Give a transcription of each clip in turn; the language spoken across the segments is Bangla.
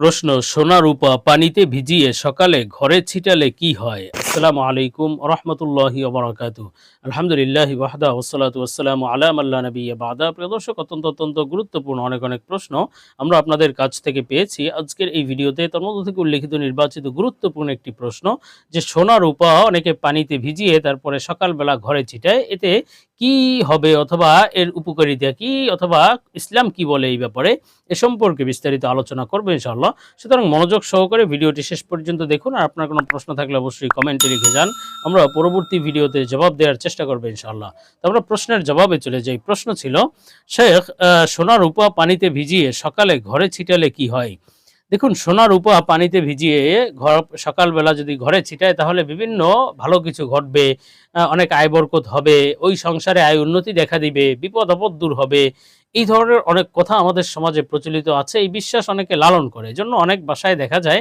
প্রশ্ন, সোনা রূপা পানিতে ভিজিয়ে সকালে ঘরে ছিটালে কি হয়? আসসালামু আলাইকুম রহমতুল্লাহি ওবরাকাতু। আলহামদুলিল্লাহ ওয়াহদা ওসালাতু আসসালামু আলাম আল্লাহ নবী বাদা। প্রিয় দর্শক, অত্যন্ত অত্যন্ত গুরুত্বপূর্ণ অনেক অনেক প্রশ্ন আমরা আপনাদের কাছ থেকে পেয়েছি। আজকের এই ভিডিওতে তার মধ্যে থেকে উল্লেখিত নির্বাচিত গুরুত্বপূর্ণ একটি প্রশ্ন, যে সোনা রূপা অনেকে পানিতে ভিজিয়ে তারপরে সকালবেলা ঘরে ছিটায়, এতে কি হবে অথবা এর উপকারিতা কি অথবা ইসলাম কি বলে এই ব্যাপারে এ সম্পর্কে বিস্তারিত আলোচনা করব ইনশাআল্লাহ। সুতরাং মনোযোগ সহকারে ভিডিওটি শেষ পর্যন্ত দেখুন আর আপনার কোনো প্রশ্ন থাকলে অবশ্যই কমেন্টে লিখে যান। আমরা পরবর্তী ভিডিওতে জবাব দেওয়ার চেষ্টা করব ইনশাআল্লাহ। তো আমরা প্রশ্নের জবাবে চলে যাই। প্রশ্ন ছিল, শেখ সোনা রূপা পানিতে ভিজিয়ে সকালে ঘরে ছিটালে কি হয়? দেখুন সোনা রূপা পানিতে ভিজিয়ে ঘর, সকালবেলা যদি ঘরে ছিটায়, তাহলে বিভিন্ন ভালো কিছু ঘটবে অনেক আয় বরকত হবে, ওই সংসারে আয় উন্নতি দেখা দিবে, বিপদ আপদ দূর হবে। এই ধরনের অনেক কথা আমাদের সমাজে প্রচলিত আছে, এই বিশ্বাস অনেকে লালন করে। জন্য অনেক বাসায় দেখা যায়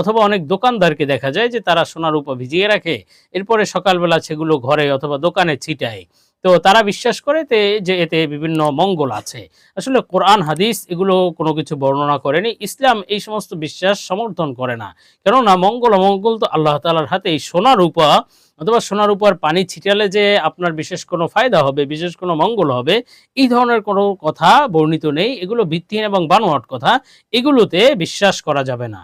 অথবা অনেক দোকানদারকে দেখা যায় যে তারা সোনার রূপা ভিজিয়ে রাখে, এরপরে সকালবেলা সেগুলো ঘরে অথবা দোকানে ছিটায়। তো তারা বিশ্বাস করে যে এতে বিভিন্ন মঙ্গল আছে। আসলে কোরআন, হাদিস এগুলো কোনো কিছু বর্ণনা করেনি। ইসলাম এই সমস্ত বিশ্বাস সমর্থন করে না। কেননা মঙ্গল, অমঙ্গল তো আল্লাহ তালার হাতে। এই সোনা রূপা অথবা সোনার উপর পানি ছিটালে যে আপনার বিশেষ কোনো ফায়দা হবে, বিশেষ কোনো মঙ্গল হবে, এই ধরনের কোনো কথা বর্ণিত নেই। এগুলো ভিত্তিহীন এবং বানোয়াট কথা। এগুলোতে বিশ্বাস করা যাবে না।